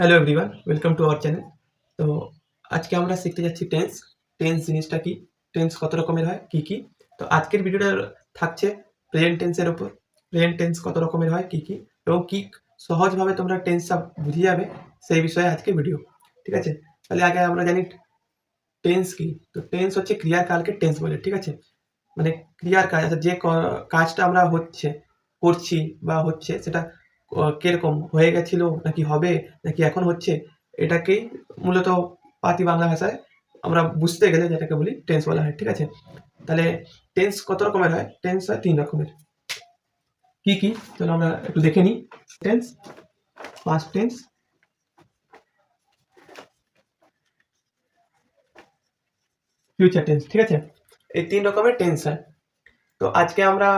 Hello everyone welcome to our channel তো আজকে আমরা শিখতে যাচ্ছি টেন্স টেন্স জিনিসটা কি? টেন্স কত রকমের হয়? কি কি? তো আজকের ভিডিওটা থাকছে প্রেজেন্ট টেন্সের উপর। প্রেজেন্ট টেন্স কত রকমের হয়? কি কি? এবং কি সহজভাবে তোমরা টেন্সটা বুঝে যাবে সেই বিষয়ে আজকে ভিডিও ঠিক আছে? তাহলে আগে আমরা জানি টেন্স কি? তো টেন্স হচ্ছে ক্রিয়ার কালকে টেন্স বলে, ঠিক আছে? মানে ক্রিয়ার কাজ, যে কাজটা আমরা হচ্ছে, করছি বা হচ্ছে, সেটা কীরকম হয়ে গেছিল, নাকি হবে, নাকি এখন হচ্ছে, এটাকেই মূলত পাতি বাংলা ভাষায় আমরা বুঝতে গেলে যেটাকে বলি টেন্স বলা হয়, ঠিক আছে? তাহলে টেন্স কত রকমের হয়? টেন্স হয় তিন রকমের। কি কি? চলো আমরা একটু দেখে নিই। Tense past tense future tense ঠিক আছে? এই তিন রকমের টেন্স হয়। তো আজকে আমরা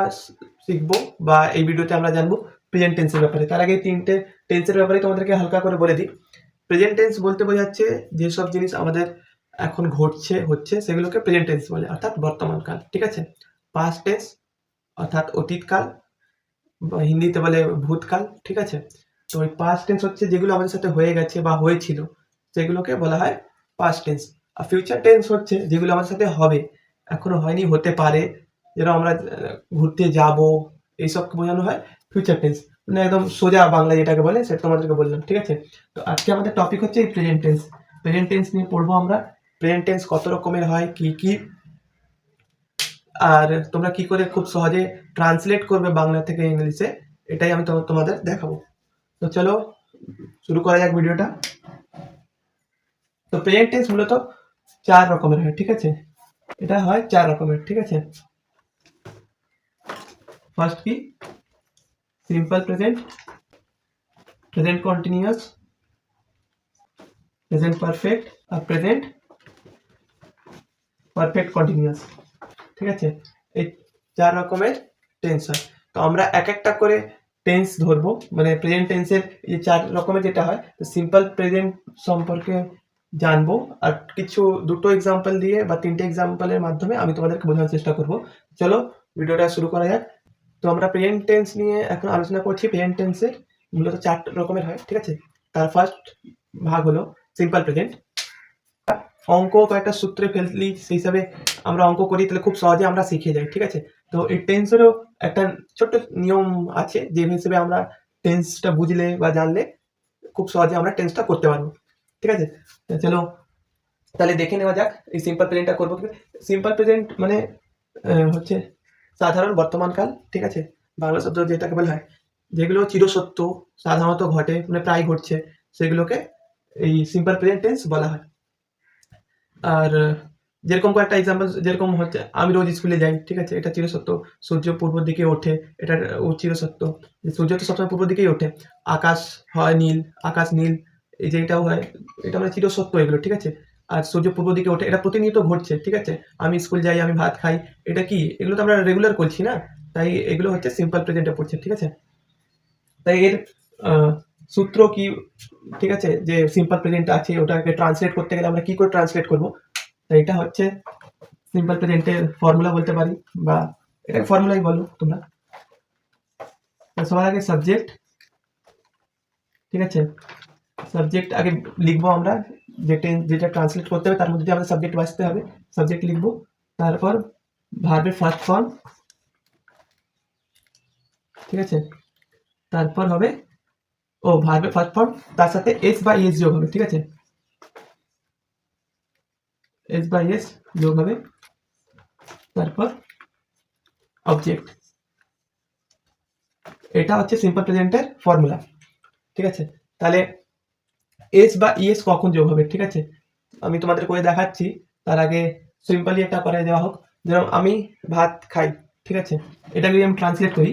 শিখব বা এই ভিডিওতে আমরা জানব প্রেজেন্ট টেন্সের ব্যাপারে। তার আগে তিনটে টেন্সের ব্যাপারে তোমাদেরকে হালকা করে বলে দিই। প্রেজেন্ট টেন্স বলতে বোঝাচ্ছে যেসব জিনিস আমাদের এখন ঘটছে, হচ্ছে, সেগুলোকে প্রেজেন্ট টেন্স বলে, অর্থাৎ বর্তমানকাল ঠিক আছে? পাস্ট টেন্স অর্থাৎ অতীতকাল হিন্দিতে বলে ভূতকাল ঠিক আছে? তো ওই পাস্ট টেন্স হচ্ছে যেগুলো আমাদের সাথে হয়ে গেছে বা হয়েছিল, সেগুলোকে বলা হয় পাস্ট টেন্স আর ফিউচার টেন্স হচ্ছে যেগুলো আমাদের সাথে হবে, এখনও হয়নি, হতে পারে, যেরকম আমরা ঘুরতে যাব এইসবকে বোঝানো হয়। ফিউচার টেন্স মানে একদম সোজা বাংলা যেটাকে বলে, সেটা তোমাদেরকে বললাম, ঠিক আছে? তো আজকে আমাদের টপিক হচ্ছে এই প্রেজেন্ট টেন্স প্রেজেন্ট টেন্স নিয়ে পড়ব আমরা। প্রেজেন্ট টেন্স কত রকমের হয়, কি কি? আর তোমরা কি করে খুব সহজে ট্রান্সলেট করবে বাংলা থেকে ইংলিশে, এটাই আমি তোমাদের দেখাবো। তো চলো, শুরু করা যাক ভিডিওটা। তো প্রেজেন্ট টেন্স মূলত চার রকমের হয়, ঠিক আছে? এটা হয় চার রকমের, ঠিক আছে? ফার্স্ট কি? Simple present present continuous present perfect আর প্রেজেন্ট পারফেক্ট কন্টিনিউয়াস ঠিক আছে? এই চার রকমের টেন্স হয়। তো আমরা এক একটা করে টেন্স ধরবো। মানে প্রেজেন্ট টেন্সের এই চার রকমের যেটা হয়, তো সিম্পল প্রেজেন্ট সম্পর্কে জানব। আর কিছু দুটো এক্সাম্পল দিয়ে বা তিনটে এক্সাম্পলের মাধ্যমে আমি তোমাদেরকে বোঝানোর চেষ্টা করব। চলো, ভিডিওটা শুরু করা যাক। তো আমরা প্রেজেন্ট টেন্স নিয়ে এখন আলোচনা করছি। প্রেজেন্ট টেন্সের মূলত চার রকমের হয়, ঠিক আছে? তার ফার্স্ট ভাগ হলো সিম্পল প্রেজেন্ট অঙ্ক কয়েকটা সূত্রে ফেললি সেই হিসাবে আমরা অঙ্ক করি, তাহলে খুব সহজে আমরা শিখে যাই, ঠিক আছে? তো এই টেন্সেরও একটা ছোট্ট নিয়ম আছে, যে হিসেবে আমরা টেন্সটা বুঝলে বা জানলে খুব সহজে আমরা টেন্সটা করতে পারব, ঠিক আছে? চলো, তাহলে দেখে নেওয়া যাক, এই সিম্পল প্রেজেন্টটা করব সিম্পল প্রেজেন্ট মানে হচ্ছে সাধারণ বর্তমানকাল, ঠিক আছে? বাংলা শব্দ যেটাকে বলা হয়, যেগুলো চিরসত্য, সাধারণত ঘটে মানে প্রায় ঘটছে, সেগুলোকে এই সিম্পল প্রেজেন্ট টেন্স বলা হয়। আর যেরকম কয়েকটা এক্সাম্পল যেরকম হচ্ছে, আমি রোজ স্কুলে যাই, ঠিক আছে? এটা চিরসত্য, সূর্য পূর্ব দিকে ওঠে, এটা ও চিরসত্য। সূর্য তো সবসময় পূর্ব দিকেই ওঠে। আকাশ হয় নীল, আকাশ নীল, এই যে এটাও হয়, এটা মানে চিরসত্য এগুলো, ঠিক আছে? আর সূর্য পূর্ব দিকে ওঠে, এটা প্রতিনিয়ত ঘটছে, ঠিক আছে? আমি স্কুল যাই, আমি ভাত খাই, এটা কি? এগুলো তো আমরা রেগুলার করছি না? তাই এগুলো হচ্ছে সিম্পল প্রেজেন্টে পড়ছে, ঠিক আছে? তাই এর সূত্র কি, ঠিক আছে? যে সিম্পল প্রেজেন্ট আছে, ওটাকে ট্রান্সলেট করতে গেলে আমরা কি করে ট্রান্সলেট করব? তাই এটা হচ্ছে সিম্পল প্রেজেন্টের ফর্মুলা বলতে পারি, বা এটা ফর্মুলাই বলো তোমরা। সবার আগে সাবজেক্ট ঠিক আছে? সাবজেক্ট আগে লিখব আমরা, যেটা যেটা ট্রান্সলেট করতে হবে, তার মধ্যে দিয়ে আমাদের সাবজেক্ট বাঁচতে হবে। সাবজেক্ট লিখব, তারপর ভার্বের ফার্স্ট ফর্ম ঠিক আছে? তারপর হবে, ও ভার্বের ফার্স্ট ফর্ম তার সাথে এস বা এস যোগ হবে, ঠিক আছে? এস বা এস যোগ হবে, তারপর অবজেক্ট এটা হচ্ছে সিম্পল প্রেজেন্টের ফর্মুলা ঠিক আছে? তাহলে এস বা ইএস কখন যোগ হবে, ঠিক আছে? আমি তোমাদের করে দেখাচ্ছি, তার আগে সিম্পলি একটা করে দেওয়া হোক। যেরকম আমি ভাত খাই, ঠিক আছে? এটা যদি আমি ট্রান্সলেট করি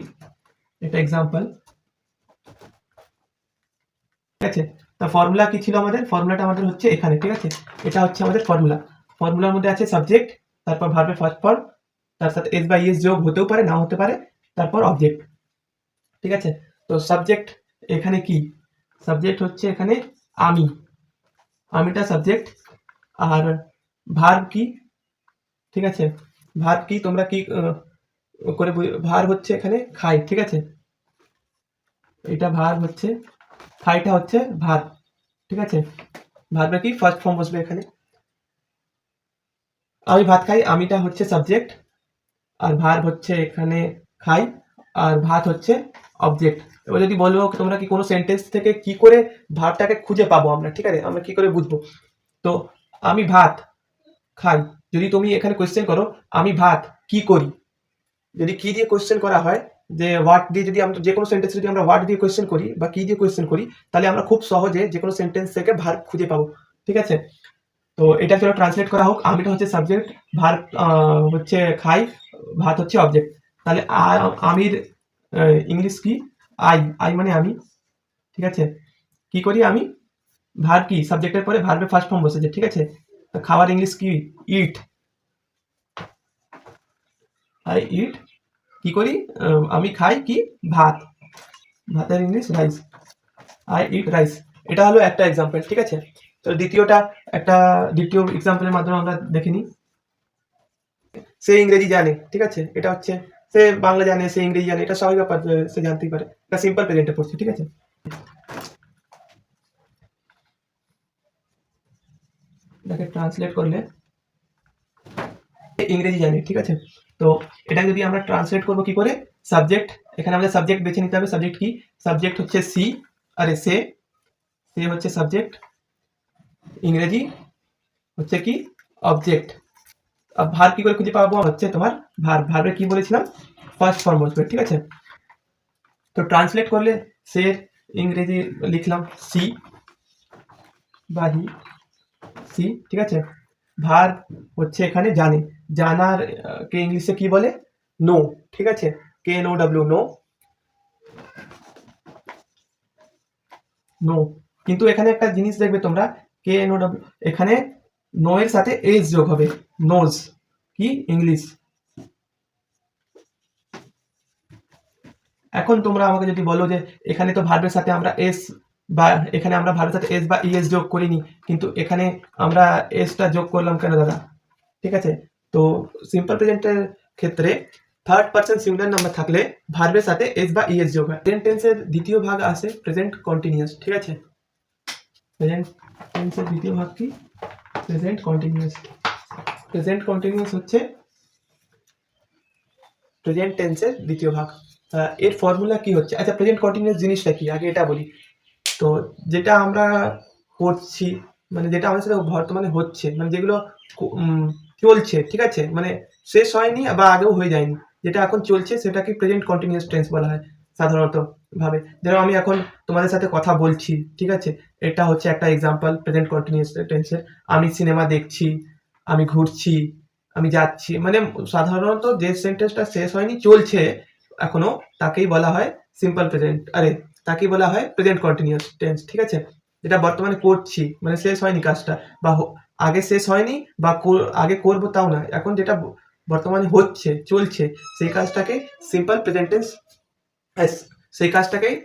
এটা এক্সাম্পল ঠিক আছে? তা ফর্মুলা কি ছিল আমাদের? ফর্মুলাটা আমাদের হচ্ছে এখানে, ঠিক আছে? এটা হচ্ছে আমাদের ফর্মুলা ফর্মুলার মধ্যে আছে সাবজেক্ট তারপর ভার্বের ফার্স্ট ফর্ম তার সাথে এস বা ইএস যোগ হতেও পারে, নাও হতে পারে, তারপর অবজেক্ট ঠিক আছে? তো সাবজেক্ট এখানে কি? সাবজেক্ট হচ্ছে এখানে আমি। আমিটা সাবজেক্ট আর ভার্ব কি? ঠিক আছে? ভার্ব কি? তোমরা কি করে ভার হচ্ছে এখানে খাই, ঠিক আছে? এটা ভার হচ্ছে, খাইটা হচ্ছে ভাত ঠিক আছে? ভার্বের কি? ফার্স্ট ফর্ম বসবে এখানে। আমি ভাত খাই, আমিটা হচ্ছে সাবজেক্ট আর ভার্ব হচ্ছে এখানে খাই আর ভাত হচ্ছে অবজেক্ট এবার যদি বলব তোমরা কি কোনো সেন্টেন্স থেকে কি করে ভার্বটাকে খুঁজে পাবো আমরা, ঠিক আছে? আমরা কি করে বুঝব? তো আমি ভাত খাই। যদি তুমি এখানে কোয়েশ্চেন করো, আমি ভাত কি করি? যদি কি দিয়ে কোয়েশ্চেন করা হয়, যে ওয়ার্ড দিয়ে যদি আমরা, যে কোনো সেন্টেন্স যদি আমরা ওয়ার্ড দিয়ে কোয়েশ্চেন করি বা কি দিয়ে কোয়েশ্চেন করি, তাহলে আমরা খুব সহজে যে কোনো সেন্টেন্স থেকে ভার্ব খুঁজে পাবো, ঠিক আছে? তো এটা চলো ট্রান্সলেট করা হোক। আমিটা হচ্ছে সাবজেক্ট ভার্ব হচ্ছে খাই, ভাত হচ্ছে অবজেক্ট তাহলে আমির ইংলিশ কি? আই আই মানে আমি, ঠিক আছে? কি করি আমি? ভার্ব কি? সাবজেক্টের পরে ভার্বের ফার্স্ট ফর্ম বসেছে, ঠিক আছে? খাবার ইংলিশ কি? ইট আই ইট কি করি? আমি খাই কি? ভাত। ভাতের English rice I eat rice এটা হলো একটা এক্সাম্পল ঠিক আছে? তো দ্বিতীয়টা, একটা দ্বিতীয় এক্সাম্পলের মাধ্যমে আমরা দেখে নিই। সে ইংরেজি জানে, ঠিক আছে? এটা হচ্ছে সে বাংলা জানে সে ইংরেজি জানে এটা স্বাভাবিক ব্যাপার যে সে জানতেই পারে এটা সিম্পল প্রেজেন্টে পড়ছে ঠিক আছে এটাকে ট্রান্সলেট করলে সে ইংরেজি জানে ঠিক আছে তো এটা যদি আমরা ট্রান্সলেট করব কি করে সাবজেক্ট এখানে আমাদের সাবজেক্ট বেছে নিতে হবে সাবজেক্ট কি সাবজেক্ট হচ্ছে সি আরে সে সে হচ্ছে সাবজেক্ট ইংরেজি হচ্ছে কি অবজেক্ট আর ভার কি করে খুঁজে পাবো? হচ্ছে তোমার ভার ভার্বে কি বলেছিলাম? ফার্স্ট ফর্ম বসবে ঠিক আছে? তো ট্রান্সলেট করলে সে ইংরেজি লিখলাম সি বা হি সি, ঠিক আছে? ভার হচ্ছে এখানে জানে। জানার কে ইংলিশে কি বলে? নো ঠিক আছে? K no W know know কিন্তু এখানে একটা জিনিস দেখবে তোমরা কে নো ডাব্লিউ এখানে নো এর সাথে এস যোগ হবে। নোজ, কি? ইংলিশ। এখন তোমরা আমাকে যদি বলো যে এখানে তো ভার্বের সাথে আমরা এস বা এখানে আমরা ভার্বের সাথে এস বা ইএস যোগ করিনি, কিন্তু এখানে আমরা এসটা যোগ করলাম কেন দাদা? ঠিক আছে? তো সিম্পল প্রেজেন্টের ক্ষেত্রে থার্ড পার্সন সিঙ্গুলার নাম্বার থাকলে ভার্বের সাথে এস বা ইএস যোগ হয়। প্রেজেন্ট টেন্সের দ্বিতীয় ভাগ আছে প্রেজেন্ট কন্টিনিউয়াস ঠিক আছে? প্রেজেন্ট টেন্সের দ্বিতীয় ভাগ কি? প্রেজেন্ট কন্টিনিউয়াস প্রেজেন্ট কন্টিনিউয়াস হচ্ছে প্রেজেন্ট টেন্সের দ্বিতীয় ভাগ। এর ফর্মুলা কি হচ্ছে? আচ্ছা প্রেজেন্ট কন্টিনিউয়াস জিনিসটা কি? আগে এটা বলি। তো যেটা আমরা করছি মানে যেটা আমাদের সাথে বর্তমানে হচ্ছে মানে যেগুলো চলছে, ঠিক আছে? মানে শেষ হয়নি বা আগেও হয়ে যায়নি। যেটা এখন চলছে, সেটাকে প্রেজেন্ট কন্টিনিউয়াস টেন্স বলা হয়। সাধারণত ভাবে। যেরকম আমি এখন তোমাদের সাথে কথা বলছি, ঠিক আছে? এটা হচ্ছে একটা এক্সাম্পল প্রেজেন্ট কন্টিনিউয়াস টেন্সের আমি সিনেমা দেখছি, আমি ঘুরছি, আমি যাচ্ছি। মানে সাধারণত যে সেন্টেন্সটা শেষ হয়নি, চলছে এখনও, তাকেই বলা হয় সিম্পল প্রেজেন্ট আরে, তাকেই বলা হয় প্রেজেন্ট কন্টিনিউয়াস টেন্স ঠিক আছে? যেটা বর্তমানে করছি মানে শেষ হয়নি কাজটা, বা আগে শেষ হয়নি, বা আগে করব তাও না। এখন যেটা বর্তমানে হচ্ছে, চলছে, সেই কাজটাকে সিম্পল প্রেজেন্ট টেন্স সেই কাজটাকেই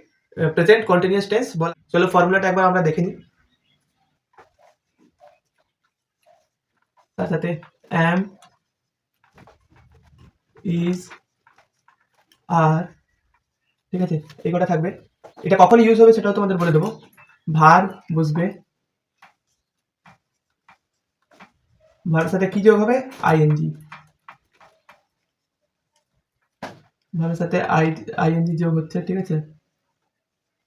প্রেজেন্ট কন্টিনিউয়াস টেন্স বল। চলো ফর্মুলাটা একবার আমরা দেখে নিই। তার সাথে অ্যাম ইজ আর ঠিক আছে? এই কটা থাকবে। এটা কখন ইউজ হবে সেটাও তোমাদের বলে দেবো। ভার বুঝবে। ভার সাথে কি যোগ হবে? আইএনজি ভারের সাথে আই আইএনজি যোগ হচ্ছে, ঠিক আছে?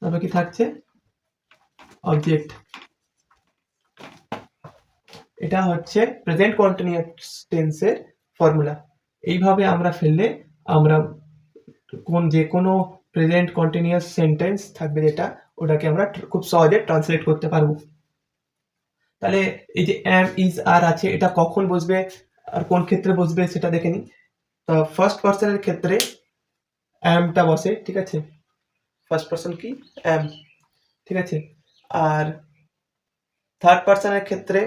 তারপর কি থাকছে? অবজেক্ট এটা হচ্ছে প্রেজেন্ট কন্টিনিউয়াস টেন্সের ফর্মুলা এইভাবে আমরা ফেললে আমরা কোন যে কোনো প্রেজেন্ট কন্টিনিউয়াস সেন্টেন্স থাকবে যেটা, ওটাকে আমরা খুব সহজে ট্রান্সলেট করতে পারব। তাহলে এই যে অ্যাম ইজ আর আছে, এটা কখন বসবে, আর কোন ক্ষেত্রে বসবে সেটা দেখে নিই। তো ফার্স্ট পার্সনের ক্ষেত্রে অ্যামটা বসে, ঠিক আছে? ফার্স্ট পার্সন কি? অ্যাম, ঠিক আছে? আর থার্ড পার্সনের ক্ষেত্রে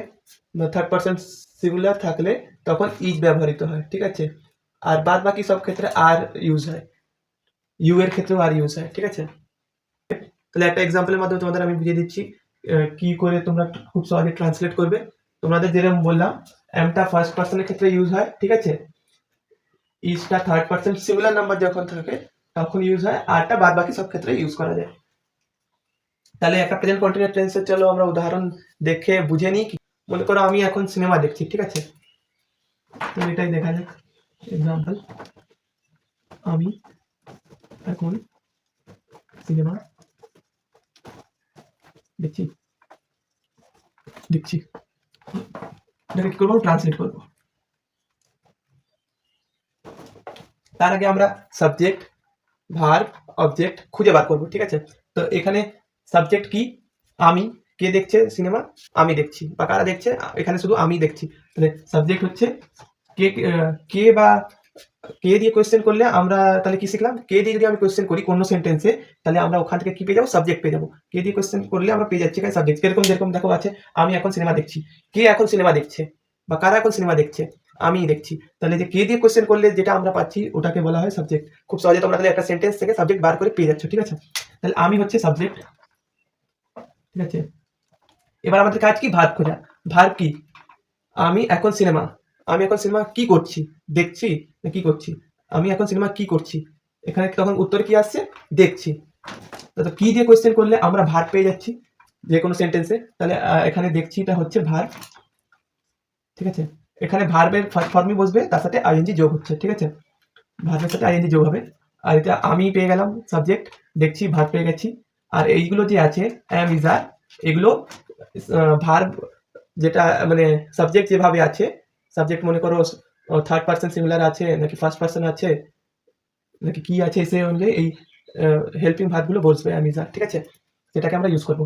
থার্ড পার্সন সিঙ্গুলার থাকলে তখন ইজ ব্যবহৃত হয়, ঠিক আছে? আর বাদ বাকি সব ক্ষেত্রে আর ইউজ হয়। ইউ এর ক্ষেত্রেও আর ইউজ হয়, ঠিক আছে? তাহলে একটা এক্সাম্পলের মাধ্যমে তোমাদের আমি বুঝিয়ে দিচ্ছি কি করে তোমরা খুব সহজে ট্রান্সলেট করবে। তোমাদের যেরকম বললাম এমটা ফার্স্ট পার্সনের ক্ষেত্রে ইউজ হয়, ঠিক আছে? ইজটা থার্ড পার্সন সিঙ্গুলার নাম্বার যখন থাকে, তখন ইউজ হয়। আরটা বাদ বাকি সব ক্ষেত্রে ইউজ করা যায়। তাহলে একটা প্রেজেন্ট কন্টিনিউয়াস টেন্সের চলো, আমরা উদাহরণ দেখে বুঝে নিই। কি- মনে করো আমি এখন সিনেমা দেখছি, ঠিক আছে? তো এটাই দেখা যাক। এক্সাম্পল আমি এখন সিনেমা দেখছি। দেখছি। এটাকে কি করব? ট্রান্সলেট করব। তার আগে আমরা সাবজেক্ট ভার অবজেক্ট খুঁজে বার করব, ঠিক আছে? তো এখানে সাবজেক্ট কি? আমি। কে দেখছে সিনেমা আমি দেখছি। বা কারা দেখছে? এখানে শুধু আমি দেখছি। তাহলে সাবজেক্ট হচ্ছে কে কে বা কে দিয়ে কোয়েশ্চেন করলে আমরা তাহলে কি শিখলাম? কে দিয়ে যদি আমি কোয়েশ্চেন করি কোনো সেন্টেন্সে তাহলে আমরা ওখান থেকে কি পেয়ে যাব? সাবজেক্ট পেয়ে যাব। কে দিয়ে কোয়েশ্চেন করলে আমরা পেয়ে যাচ্ছি এখানে সাবজেক্ট যেরকম যেরকম দেখো আছে, আমি এখন সিনেমা দেখছি। কে এখন সিনেমা দেখছে? বা কারা এখন সিনেমা দেখছে? আমি দেখছি। তাহলে যে কে দিয়ে কোয়েশ্চেন করলে যেটা আমরা পাচ্ছি, ওটাকে বলা হয় সাবজেক্ট খুব সহজে তোমরা তাহলে একটা সেন্টেন্স থেকে সাবজেক্ট বার করে পেয়ে যাচ্ছ, ঠিক আছে? তাহলে আমি হচ্ছে সাবজেক্ট ঠিক আছে? এবার আমাদের কাজ কি? ভার্ব খোঁজা। ভার্ব কি? আমি এখন সিনেমা আমি এখন সিনেমা কি করছি? দেখছি না কি করছি? আমি এখন সিনেমা কি করছি? এখানে তখন উত্তর কি আসছে? দেখছি। তো কি দিয়ে কোয়েশ্চেন করলে আমরা ভার্ব পেয়ে যাচ্ছি? যে কোনো সেন্টেন্সে তাহলে এখানে দেখছি এটা হচ্ছে ভার্ব, ঠিক আছে? এখানে ভার্বের ফর্মই বসবে, তার সাথে আইএনজি যোগ হচ্ছে, ঠিক আছে? ভার্বের সাথে আইএনজি যোগ হবে। আর এটা আমি পেয়ে গেলাম সাবজেক্ট দেখছি ভার্ব পেয়ে গেছি। আর এইগুলো যে আছে অ্যাম ইজ আর এগুলো ভার্ব যেটা মানে সাবজেক্ট যেভাবে আছে সাবজেক্ট মনে করো থার্ড পার্সন সিমিলার আছে, নাকি ফার্স্ট পার্সন আছে, নাকি কি আছে সে অনুযায়ী এই হেল্পিং ভার্বগুলো বসবে অ্যাম ইজ আর ঠিক আছে? যেটাকে আমরা ইউজ করব।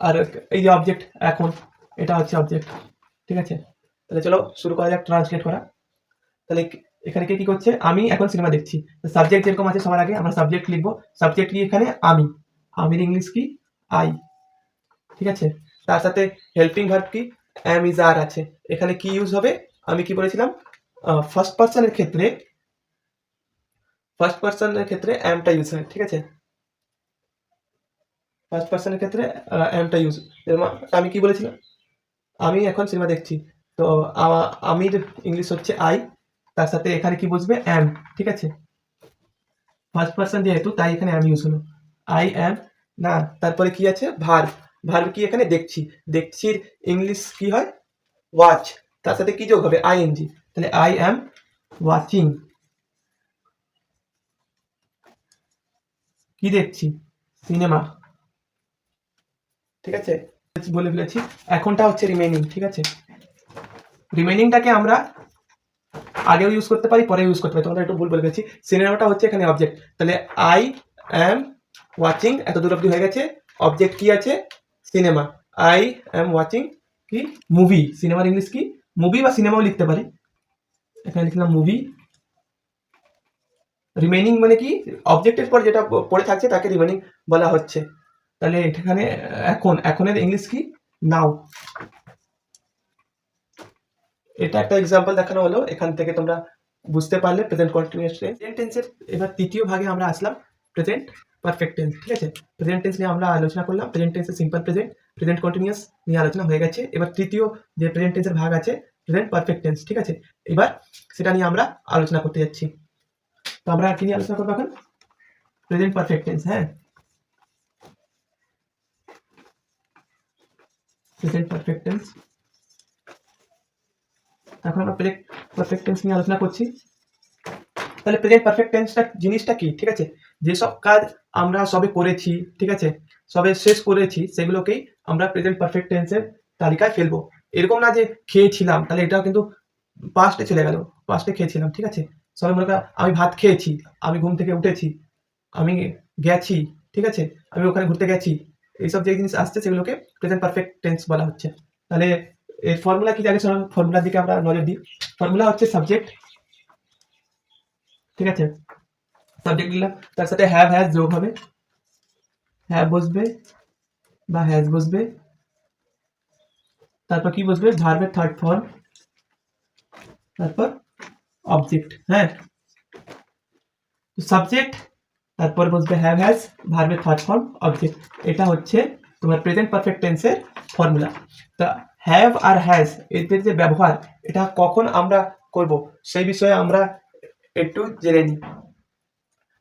আর এই যে অবজেক্ট এখন, এটা হচ্ছে অবজেক্ট ঠিক আছে? তাহলে চলো শুরু করা যাক ট্রান্সলেট করা। তাহলে এখানে কে কি করছে? আমি এখন সিনেমা দেখছি। সাবজেক্ট যেরকম আছে সবার আগে আমরা সাবজেক্ট লিখব। সাবজেক্ট কি এখানে? আমি। আমির ইংলিশ কি? আই ঠিক আছে? তার সাথে হেল্পিং ভার্ব কি? অ্যাম ইজ আর আছে। এখানে কি ইউজ হবে? আমি কি বলেছিলাম? ফার্স্ট পার্সনের ক্ষেত্রে ফার্স্ট পার্সনের ক্ষেত্রে অ্যামটা ইউজ হয়। ঠিক আছে? ফার্স্ট পার্সনের ক্ষেত্রে অ্যামটা ইউজ আমি কি বলেছিলাম? আমি এখন সিনেমা দেখছি। তো আমির ইংলিশ হচ্ছে আই, তার সাথে এখানে কি বুঝবে? অ্যাম ঠিক আছে? ফার্স্ট পার্সন যেহেতু, তাই এখানে অ্যাম ইউজ হলো। আই অ্যাম না, তারপরে কি আছে? ভার্ব ভার্ব কি এখানে? দেখছি। দেখছির ইংলিশ কি হয়? ওয়াচ তার সাথে কি যোগ হবে? আইএনজি তাহলে আই অ্যাম ওয়াচিং কি দেখছি? সিনেমা ঠিক আছে? বলে ফেলেছি। এখনটা হচ্ছে রিমেনিং ঠিক আছে? রিমেইনিংটাকে আমরা আগেও ইউজ করতে পারি পরে ইউজ করতে পারি। তোমরা একটু ভুল বলে গেছি সিনেমাটা হচ্ছে এখানে অবজেক্ট তাহলে আই অ্যাম ওয়াচিং এত দূর অব্দি হয়ে গেছে। অবজেক্ট কি আছে? সিনেমা আই অ্যাম ওয়াচিং কি? মুভি সিনেমার ইংলিশ কি? মুভি বা সিনেমাও লিখতে পারি। এখানে লিখলাম মুভি রিমেইনিং মানে কি? অবজেক্টের পর যেটা পড়ে থাকছে, তাকে রিমেইনিং বলা হচ্ছে। তাহলে এখানে এখন, এখনের ইংলিশ কি? নাও এটা একটা এক্সাম্পল দেখানো হলো। এখান থেকে তোমরা বুঝতে পারলে প্রেজেন্ট কন্টিনিউয়াস টেন্স প্রেজেন্ট টেন্সের এবার তৃতীয় ভাগে আমরা আসলাম। প্রেজেন্ট পারফেক্ট টেন্স ঠিক আছে? প্রেজেন্ট টেন্স নিয়ে আমরা আলোচনা করলাম। প্রেজেন্ট টেন্সের সিম্পল প্রেজেন্ট প্রেজেন্ট কন্টিনিউয়াস নিয়ে আলোচনা হয়ে গেছে। এবার তৃতীয় যে প্রেজেন্ট টেন্সের ভাগ আছে প্রেজেন্ট পারফেক্ট টেন্স ঠিক আছে? এবার সেটা নিয়ে আমরা আলোচনা করতে যাচ্ছি। তো আমরা কি নিয়ে আলোচনা করব এখন? প্রেজেন্ট পারফেক্ট টেন্স হ্যাঁ? প্রেজেন্ট পারফেক্ট টেন্স এখন আমরা প্রেজেন্ট পারফেক্ট টেন্স নিয়ে আলোচনা করছি। তাহলে প্রেজেন্ট পারফেক্ট টেন্সটা জিনিসটা কি? ঠিক আছে? যেসব কাজ আমরা সবে করেছি, ঠিক আছে? সবে শেষ করেছি, সেগুলোকেই আমরা প্রেজেন্ট পারফেক্ট টেন্সের তালিকায় ফেলব। এরকম না যে খেয়েছিলাম, তাহলে এটাও কিন্তু পাস্টে চলে গেল। পাস্টে খেয়েছিলাম, ঠিক আছে? সবাই মনে আমি ভাত খেয়েছি, আমি ঘুম থেকে উঠেছি, আমি গেছি, ঠিক আছে? আমি ওখানে ঘুরতে গেছি, এইসব যে জিনিস আসছে, সেগুলোকে প্রেজেন্ট পারফেক্ট টেন্স বলা হচ্ছে। তাহলে এর ফর্মুলা কি জানিস ফর্মুলার দিকে আমরা নজর দিই। ফর্মুলা হচ্ছে সাবজেক্ট ঠিক আছে? সাবজেক্ট দিলাম তার সাথে হ্যাভ হ্যাজ যোগ হবে। হ্যাভ বসবে বা হ্যাজ বসবে। তারপর কি বসবে? ভার্বের থার্ড ফর্ম তারপর অবজেক্ট হ্যাঁ? সাবজেক্ট তারপর বসবে হ্যাভ হ্যাজ ভার্বের থার্ড ফর্ম অবজেক্ট এটা হচ্ছে তোমার প্রেজেন্ট পারফেক্ট টেন্সের ফর্মুলা তা হ্যাভ আর হ্যাজ এদের যে ব্যবহার, এটা কখন আমরা করব, সেই বিষয়ে আমরা একটু জেনে নিই।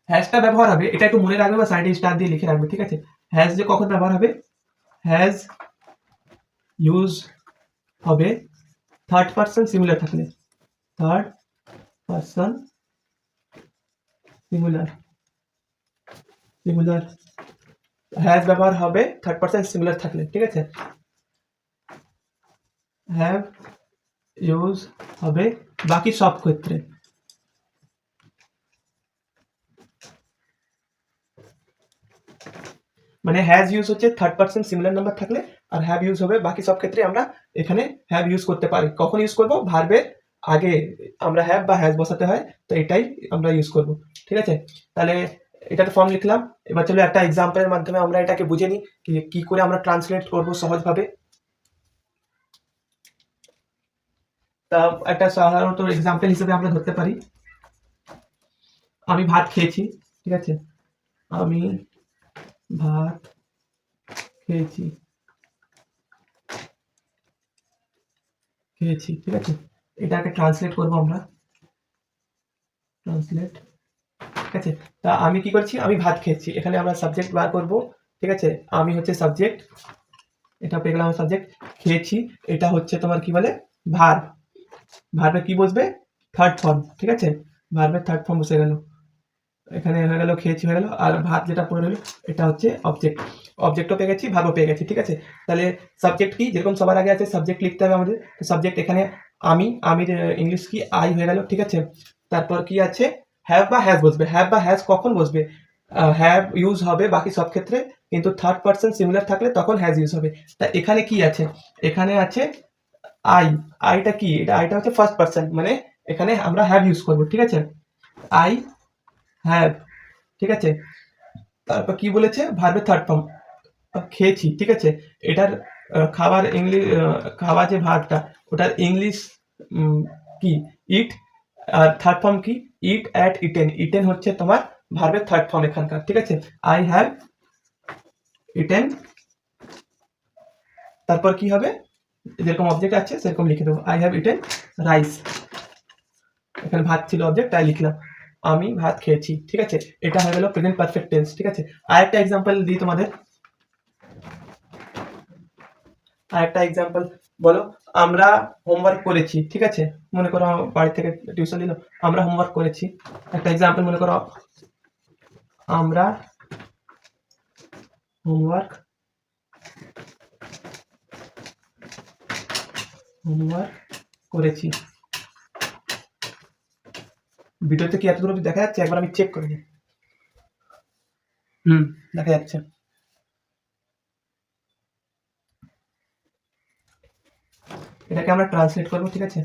হ্যাশটা ব্যবহার হবে, এটা একটু মনে রাখবে বা সাইডে স্টার দিয়ে লিখে রাখবে, ঠিক আছে? হ্যাজ যে কখন ব্যবহার হবে? হ্যাজ ইউজ হবে থার্ড পার্সন সিমিলার থাকলে। Third person similar similar has ব্যবহার হবে থার্ড পার্সন সিমিলার থাকলে, ঠিক আছে? হ্যাভ ইউজ হবে বাকি সব ক্ষেত্রে। মানে হ্যাজ ইউজ হচ্ছে থার্ড পার্সন সিমিলার নাম্বার থাকলে, আর হ্যাভ ইউজ হবে বাকি সব ক্ষেত্রে আমরা এখানে হ্যাভ ইউজ করতে পারি। কখন ইউজ করব? ভার্বের আগে আমরা হ্যাভ বা হ্যাজ বসাতে হয়, তো এটাই আমরা ইউজ করব। ঠিক আছে? তাহলে এটাতে ফর্ম লিখলাম। এবার চলো একটা এক্সাম্পলের মাধ্যমে আমরা এটাকে বুঝে নিই, কি করে আমরা ট্রান্সলেট করব সহজভাবে। তা একটা সাধারণত এক্সাম্পল হিসেবে আমরা ধরতে পারি। আমি ভাত খেয়েছি, ঠিক আছে? আমি ভাত খেয়েছি। খেয়েছি, ঠিক আছে? এটাকে ট্রান্সলেট করব আমরা। ট্রান্সলেট ঠিক আছে? তা আমি কি করছি? আমি ভাত খেয়েছি। এখানে আমরা সাবজেক্ট বার করব, ঠিক আছে? আমি হচ্ছে সাবজেক্ট এটা পেয়ে গেলাম সাবজেক্ট খেয়েছি। এটা হচ্ছে তোমার কি বলে? ভার ভার্বে কি বসবে? থার্ড ফর্ম ঠিক আছে? ভার্বের থার্ড ফর্ম বসে গেল। এখানে হয়ে গেল, খেয়েছি, হয়ে গেল। আর ভাত যেটা পড়ে রইল, এটা হচ্ছে অবজেক্ট অবজেক্টও পেয়ে গেছি ভাবও পেয়ে গেছি, ঠিক আছে? তাহলে সাবজেক্ট কি? যেরকম সবার আগে আছে সাবজেক্ট লিখতে হবে আমাদের। সাবজেক্ট এখানে আমি আমি ইংলিশ কি? আই হয়ে গেল, ঠিক আছে? তারপর কি আছে? হ্যাভ বা হ্যাজ বসবে। হ্যাভ বা হ্যাজ কখন বসবে? হ্যাভ ইউজ হবে বাকি সব ক্ষেত্রে, কিন্তু থার্ড পার্সন সিমিলার থাকলে তখন হ্যাজ ইউজ হবে। তা এখানে কি আছে? এখানে আছে আই আইটা কি? এটা আইটা হচ্ছে ফার্স্ট পার্সন মানে এখানে আমরা হ্যাভ ইউজ করব, ঠিক আছে? আই হ্যাভ ঠিক আছে? তারপর কি বলেছে? ভার্বের থার্ড ফর্ম খেয়েছি, ঠিক আছে? এটার খাবার ইংলিশ খাওয়া যে ভাতটা, ওটার ইংলিশ কি? ইট আর থার্ড ফর্ম কি? ইট অ্যাট ইটেন ইটেন হচ্ছে তোমার ভার্বের থার্ড ফর্ম এখানকার, ঠিক আছে? আই হ্যাভ ইটেন তারপর কি হবে? যেরকম অবজেক্ট আছে, সেরকম লিখে দেবো। আই হ্যাভ ইটেন রাইস এখানে ভাত ছিল অবজেক্ট তাই লিখলাম। আমি ভাত খেয়েছি, ঠিক আছে? এটা হয়ে গেল প্রেজেন্ট পারফেক্ট টেন্স ঠিক আছে? আর একটা এক্সাম্পল দিই তোমাদের। আর একটা এক্সাম্পল বলো, আমরা হোমওয়ার্ক করেছি, ঠিক আছে? মনে করো বাড়ি থেকে টিউশন দিল আমরা হোমওয়ার্ক করেছি। একটা এক্সাম্পল মনে করো, আমরা হোমওয়ার্ক হোমওয়ার্ক করেছি। ভিডিওতে কি এতদূর অবধি দেখা যাচ্ছে? একবার আমি চেক করে নিই। হুম, দেখা যাচ্ছে। এটাকে আমরা ট্রান্সলেট করব, ঠিক আছে?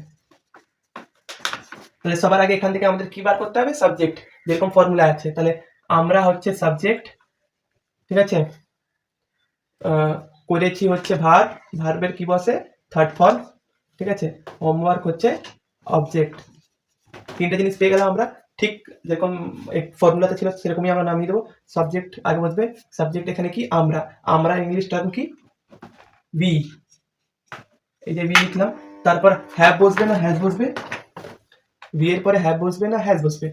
তাহলে সবার আগে এখান থেকে আমাদের কি বার করতে হবে? সাবজেক্ট যেরকম ফর্মুলা আছে। তাহলে আমরা হচ্ছে সাবজেক্ট ঠিক আছে? করেছি হচ্ছে ভার ভার্বের কি বসে? থার্ড ফর্ম ঠিক আছে? হোমওয়ার্ক হচ্ছে অবজেক্ট তিনটে জিনিস পেয়ে গেলাম আমরা। ঠিক যেরকম ফর্মুলাতে ছিল, সেরকমই আমরা নামিয়ে দেবো। সাবজেক্ট আগে বসবে। সাবজেক্ট এখানে কি? আমরা। আমরা ইংলিশ টার্ম কি? বি এই যে বি লিখলাম। তারপর হ্যাভ বসবে না হ্যাজ বসবে? বি এর পরে হ্যাভ বসবে না হ্যাজ বসবে?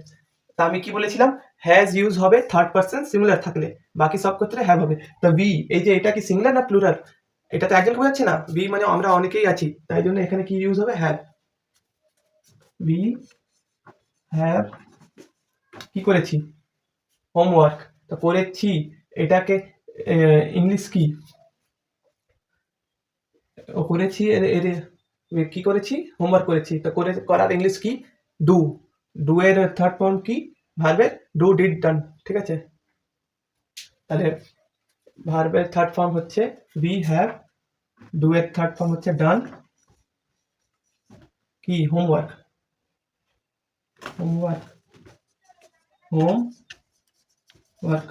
তা আমি কি বলেছিলাম? হ্যাজ ইউজ হবে থার্ড পার্সন সিমিলার থাকলে। বাকি সব ক্ষেত্রে হ্যাভ হবে। তো বি এই যে এটা কি সিঙ্গুলার না প্লুরাল এটা তো একজন বোঝাচ্ছে না। বি মানে আমরা অনেকেই আছি, তাই জন্য এখানে কি ইউজ হবে? হ্যাভ বি হ্যাভ কি করেছি? হোমওয়ার্ক তো করেছি, এটাকে ইংলিশ কি? ও করেছি কি করেছি? হোমওয়ার্ক করেছি। তো করে, করার ইংলিশ কি? ডু ডু এর থার্ড ফর্ম কি? ভার্বের ডু ডিড ডান ঠিক আছে? তাহলে ভার্বের থার্ড ফর্ম হচ্ছে বি হ্যাভ ডু এর থার্ড ফর্ম হচ্ছে ডান কি হোমওয়ার্ক হোমওয়ার্ক হোম ওয়ার্ক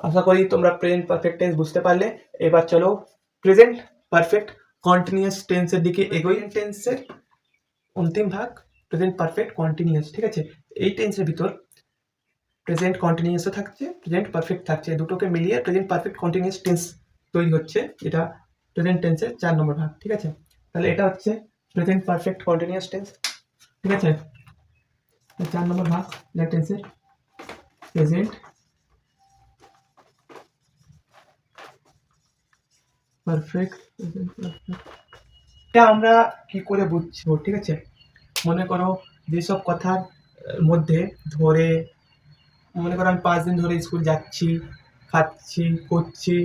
আশা করি তোমরা প্রেজেন্ট পারফেক্ট টেন্স বুঝতে পারলে। এবার চলো প্রেজেন্ট পারফেক্ট কন্টিনিউয়াস টেন্সের দিকে এগোই। টেন্সের অন্তিম ভাগ প্রেজেন্ট পারফেক্ট কন্টিনিউয়াস ঠিক আছে? এই টেন্সের ভিতর প্রেজেন্ট কন্টিনিউয়াসও থাকছে প্রেজেন্ট পারফেক্ট থাকছে। দুটোকে মিলিয়ে প্রেজেন্ট পারফেক্ট কন্টিনিউয়াস টেন্স তৈরি হচ্ছে। এটা প্রেজেন্ট টেন্সের চার নম্বর ভাগ, ঠিক আছে? তাহলে এটা হচ্ছে প্রেজেন্ট পারফেক্ট কন্টিনিউস টেন্স ঠিক আছে? চার নম্বর ভাগ টেন্সের প্রেজেন্ট পারফেক্ট এটা আমরা কি করে বুঝব, ঠিক আছে? মনে করো যেসব কথার মধ্যে ধরে মনে করো আমি পাঁচ দিন ধরে স্কুল যাচ্ছি, খাচ্ছি, করছি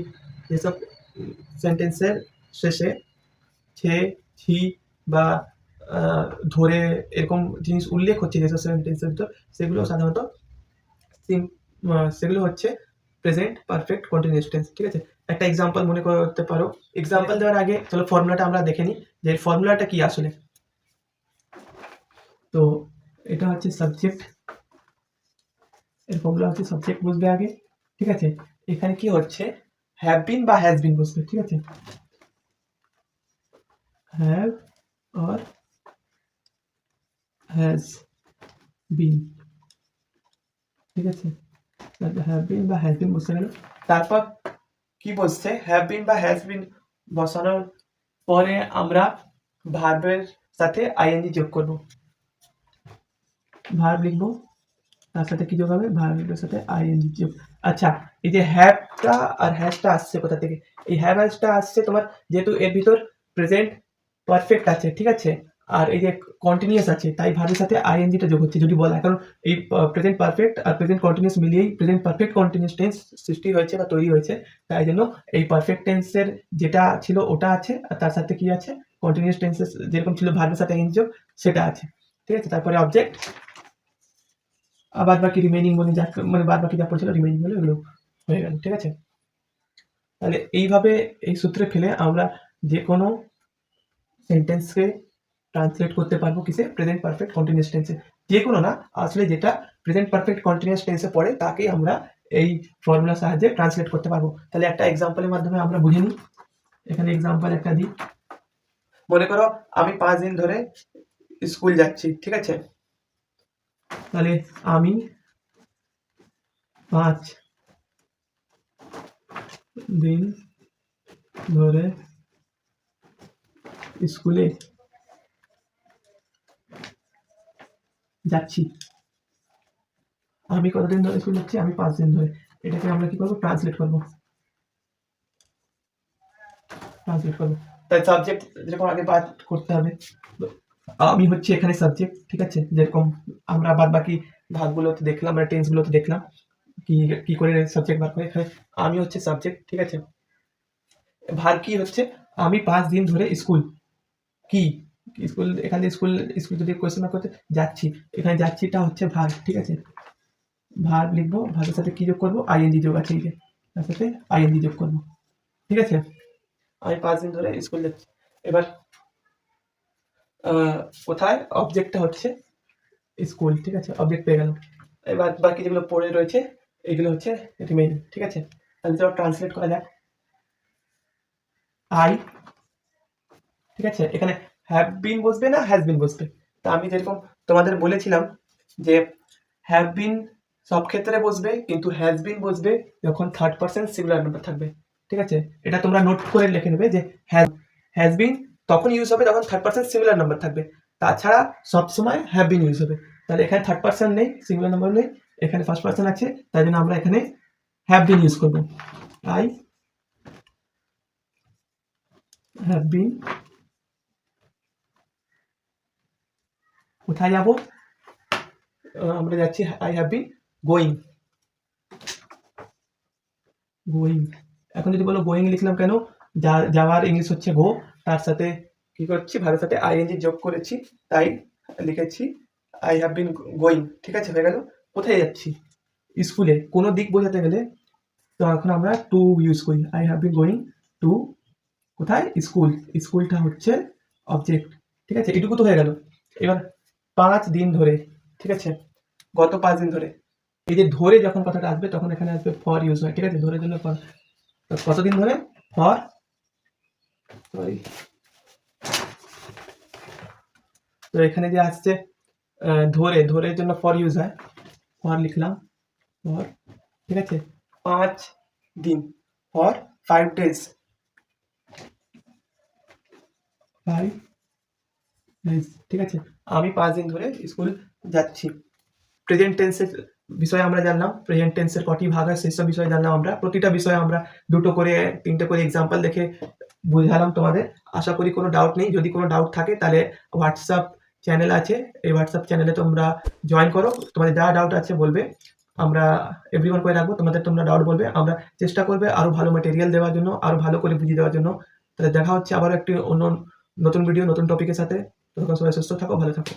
যেসব সেন্টেন্সের শেষে ছে, ছি বা ধরে এরকম জিনিস উল্লেখ হচ্ছে, যেসব সেন্টেন্সের ভিতর, সেগুলো সাধারণত সেগুলো হচ্ছে প্রেজেন্ট পারফেক্ট কন্টিনিউয়াস টেন্স ঠিক আছে? একটা এক্সাম্পল মনে করতে পারো। এক্সাম্পল দেওয়ার আগে চলো ফর্মুলাটা আমরা দেখে নিই, যে ফর্মুলাটা কি আসলে? তো, এটা হচ্ছে সাবজেক্ট এর ফর্মুলা হচ্ছে সাবজেক্ট বুঝবে আগে, ঠিক আছে? এখানে কি হচ্ছে? হ্যাভ বিন বা হ্যাজ বিন বুঝবে ঠিক আছে? হ্যাভ বিন ঠিক আছে? হ্যাভ বা হ্যাজ বিন বসে তারপর কি বসছে? হ্যাভ বিন বা হ্যাজ বিন বসানোর পরে আমরা ভার্বের সাথে আইএনজি যোগ করব। ভার্ব লিখব। তার সাথে কি যোগ হবে? ভার্বের সাথে আইএনজি যোগ। আচ্ছা এই যে হ্যাভটা আর হ্যাজটা আসছে কোথা থেকে? এই হ্যাভ হ্যাজটা আসছে তোমার যেহেতু এর ভিতর প্রেজেন্ট পারফেক্ট আছে, ঠিক আছে? আর এই যে কন্টিনিউয়াস আছে, তাই ভার্বের সাথে আইএনজিটা যোগ হচ্ছে, যদি বলা কারণ এই প্রেজেন্ট পারফেক্ট আর প্রেজেন্ট কন্টিনিউয়াস মিলিয়েই প্রেজেন্ট পারফেক্ট কন্টিনিউয়াস টেন্স সৃষ্টি হয়েছে বা তৈরি হয়েছে। তাই জন্য এই পারফেক্ট টেন্সের যেটা ছিল ওটা আছে, আর তার সাথে কি আছে? কন্টিনিউয়াস টেন্সের যেরকম ছিল ভার্বের সাথে আইএনজি যোগ, সেটা আছে। ঠিক আছে? তারপরে অবজেক্ট বাদ বাকি রিমেনিং বলে যা মানে বাদ বাকি যা পড়ছিল রিমেনিং বলে ওগুলো হয়ে গেল, ঠিক আছে? তাহলে এইভাবে এই সূত্রে ফেলে আমরা যে কোনো সেন্টেন্সকে ট্রান্সলেট করতে পারব কিসে? প্রেজেন্ট পারফেক্ট কন্টিনিউয়াস টেন্সে যে কোনো না, আসলে যেটা প্রেজেন্ট পারফেক্ট কন্টিনিউয়াস টেন্সে পড়ে, তাকেই আমরা এই ফর্মুলার সাহায্যে ট্রান্সলেট করতে পারব। তাহলে একটা এক্সাম্পলের মাধ্যমে আমরা বুঝে নিই। এখানে এক্সাম্পল একটা দিই। মনে করো, আমি পাঁচ দিন ধরে স্কুল যাচ্ছি, ঠিক আছে? তাহলে আমি পাঁচ দিন ধরে স্কুলে যাচ্ছি। আমি কতদিন ধরে স্কুল যাচ্ছি? আমি পাঁচ দিন ধরে। এটাকে আমরা কি করব? ট্রান্সলেট করব। ট্রান্সলেট করব। তাই সাবজেক্ট যেরকম আগে বাদ করতে হবে। আমি হচ্ছে এখানে সাবজেক্ট ঠিক আছে? যেরকম আমরা বাদ বাকি ভাগগুলোতে দেখলাম, আমরা টেন্সগুলোতে দেখলাম, কি কি করে সাবজেক্ট বার করে এখানে আমি হচ্ছে সাবজেক্ট ঠিক আছে? ভার কি হচ্ছে? আমি পাঁচ দিন ধরে স্কুল কি? স্কুল এখানে স্কুল স্কুল যদি কোয়েশ্চেন না করতে, যাচ্ছি। এখানে যাচ্ছিটা হচ্ছে ভার, ঠিক আছে? ভার লিখব, ভারের সাথে কি যোগ করব? আইএনজি যোগ আছে তার সাথে আইএনজি যোগ করব, ঠিক আছে? আমি পাঁচ দিন ধরে স্কুল যাচ্ছি। এবার কোথায়? অবজেক্টটা হচ্ছে স্কুল ঠিক আছে? অবজেক্ট পেয়ে গেল এবার বাকি যেগুলো পড়ে রয়েছে, এগুলো হচ্ছে রিমেইন ঠিক আছে? তাহলে চলো ট্রান্সলেট করা যাক। আই ঠিক আছে? এখানে হ্যাভ বিন বসবে না হ্যাজ বিন বসবে? তা আমি যেরকম তোমাদের বলেছিলাম যে হ্যাভ বিন সব ক্ষেত্রে বসবে, কিন্তু হ্যাজ বিন বসবে, যখন থার্ড পার্সেন্ট সিঙ্গুলার নাম্বার থাকবে, ঠিক আছে? এটা তোমরা নোট করে লিখে নেবে যে হ্যাজ হ্যাজ বিন তখন ইউজ হবে যখন থার্ড পার্সেন্ট সিঙ্গুলার নাম্বার থাকবে। তাছাড়া সবসময় হ্যাভ বিন ইউজ হবে। তাহলে এখানে থার্ড পার্সন নেই সিঙ্গুলার নাম্বার নেই, এখানে ফার্স্ট পার্সন আছে, তাই জন্য আমরা এখানে হ্যাভ বিন ইউজ করব। আই হ্যাভ বিন কোথায় যাব? আমরা যাচ্ছি I have been going going এখন যদি বলো গোয়িং লিখলাম কেন? যাওয়ার ইংলিশ হচ্ছে গো তার সাথে কি করছি? ভারতের সাথে আইএনজি যোগ করেছি। তাই লিখেছি আই হ্যাভ বিন গোয়িং ঠিক আছে? হয়ে গেল। কোথায় যাচ্ছি? স্কুলে। কোনো দিক বোঝাতে গেলে তো এখন আমরা টু ইউজ করি। I have been going to কোথায়? স্কুল। স্কুলটা হচ্ছে অবজেক্ট ঠিক আছে? এটুকু তো হয়ে গেল। এবার পাঁচ দিন ধরে, ঠিক আছে? গত পাঁচ দিন ধরে। এই যে ধরে যখন কথাটা আসবে, তখন এখানে আসবে ফর ইউজ হয়, ঠিক আছে? ধরে জন্য কতদিন ধরে? ফর তো এখানে যে আসছে ধরে ধরে জন্য ফর ইউজ হয় ফর লিখলাম ফর ঠিক আছে? পাঁচ দিন ফর ফাইভ ডেজ ঠিক আছে? আমি পাঁচ দিন ধরে স্কুল যাচ্ছি। প্রেজেন্ট টেন্সের বিষয়ে আমরা জানলাম প্রেজেন্ট টেন্সের কটি ভাগ হয় সেসব বিষয়ে জানলাম আমরা। প্রতিটা বিষয়ে আমরা দুটো করে, তিনটে করে এক্সাম্পল দেখে বুঝালাম তোমাদের। আশা করি কোনো ডাউট নেই। যদি কোনো ডাউট থাকে, তাহলে হোয়াটসঅ্যাপ চ্যানেল আছে। এই হোয়াটসঅ্যাপ চ্যানেলে তোমরা জয়েন করো। তোমাদের যা ডাউট আছে বলবে, আমরা এভরিওয়ান করে রাখব। তোমাদের তোমরা ডাউট বলবে, আমরা চেষ্টা করবে আরও ভালো ম্যাটেরিয়াল দেওয়ার জন্য আরও ভালো করে বুঝিয়ে দেওয়ার জন্য। তাহলে দেখা হচ্ছে আবার একটি অন্য নতুন ভিডিও নতুন টপিকের সাথে। তোমাকে সবাই সুস্থ থাকো, ভালো থাকো।